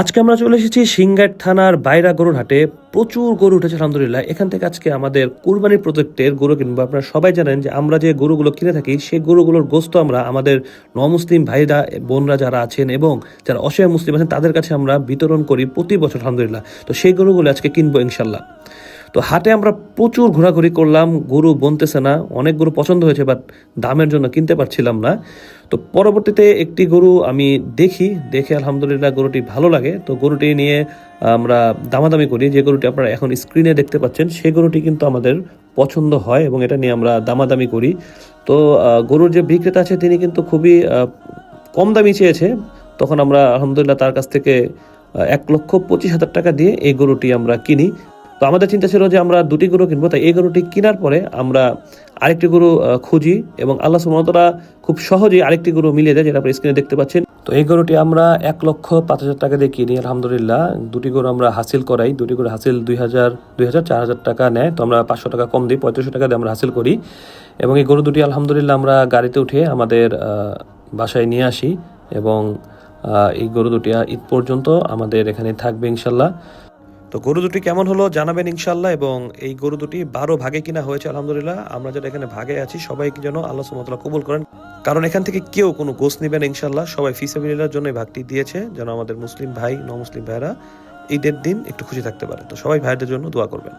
আজকে আমরা চলে এসেছি সিংগাইট থানার বাইরা গরুর হাটে। প্রচুর গরু উঠেছে, আলহামদুলিল্লাহ। এখান থেকে আজকে আমাদের কুরবানি প্রজেক্টের গরু কিনবো। আপনারা সবাই জানেন যে আমরা যে গরুগুলো কিনে থাকি, সেই গরুগুলোর গোস্ত আমরা আমাদের নমুসলিম ভাইরা, বোনরা যারা আছেন এবং যারা অসহায় মুসলিম আছেন, তাদের কাছে আমরা বিতরণ করি প্রতি বছর, আলহামদুলিল্লাহ। তো সেই গরুগুলো আজকে কিনবো ইনশাল্লাহ। তো হাটে আমরা প্রচুর ঘোরাঘুরি করলাম, গরু বনতেছে না, অনেক গরু পছন্দ হয়েছে বাট দামের জন্য কিনতে পারছিলাম না। তো পরবর্তীতে একটি গরু আমি দেখি, দেখে আলহামদুলিল্লাহ গরুটি ভালো লাগে। তো গরুটি নিয়ে আমরা দামাদামি করি। যে গরুটি আপনারা এখন স্ক্রিনে দেখতে পাচ্ছেন সেই গরুটি কিন্তু আমাদের পছন্দ হয় এবং এটা নিয়ে আমরা দামাদামি করি। তো গরুর যে বিক্রেতা আছে, তিনি কিন্তু খুবই কম দামি চেয়েছে। তখন আমরা আলহামদুলিল্লাহ তার কাছ থেকে এক লক্ষ পঁচিশ হাজার টাকা দিয়ে এই গরুটি আমরা কিনি। তো আমাদের চিন্তা ছিল যে আমরা দুটি গরু কিনবো, তাই এই গরুটি কেনার পরে আমরা আরেকটি গরু খুঁজি এবং আল্লাহ সুমতরা খুব সহজেই আরেকটি গরু মিলিয়ে দেয় যেটা আপনি স্ক্রিনে দেখতে পাচ্ছেন। তো এই গরুটি আমরা এক লক্ষ পাঁচ হাজার টাকা দিয়ে কিনি, আলহামদুলিল্লাহ। দুটি গরু আমরা হাসিল করাই, দুটি গরু হাসিল দুই হাজার দুই হাজার চার হাজার টাকা নেয়। তো আমরা পাঁচশো টাকা কম দিই, পঁয়ত্রিশশো টাকা দিয়ে আমরা হাসিল করি। এবং এই গরু দুটি আলহামদুলিল্লাহ আমরা গাড়িতে উঠে আমাদের বাসায় নিয়ে আসি এবং এই গরু দুটি ঈদ পর্যন্ত আমাদের এখানে থাকবে ইনশাল্লাহ। তো গরু দুটি কেমন হলো জানাবেন ইনশাল্লাহ এবং এই গরু দুটি বারো ভাগে কিনা হয়েছে, আলহামদুলিল্লাহ। আমরা যারা এখানে ভাগে আছি সবাই যেন আল্লাহ সুমতলা কবুল করেন। কারণ এখান থেকে কেউ কোনো গোস নেবেন ইনশাল্লাহ সবাই ফিসাবিল্লার জন্য ভাগটি দিয়েছে, যেন আমাদের মুসলিম ভাই ন মুসলিম ভাইরা ঈদের দিন একটু খুশি থাকতে পারে। তো সবাই ভাইদের জন্য দোয়া করবেন।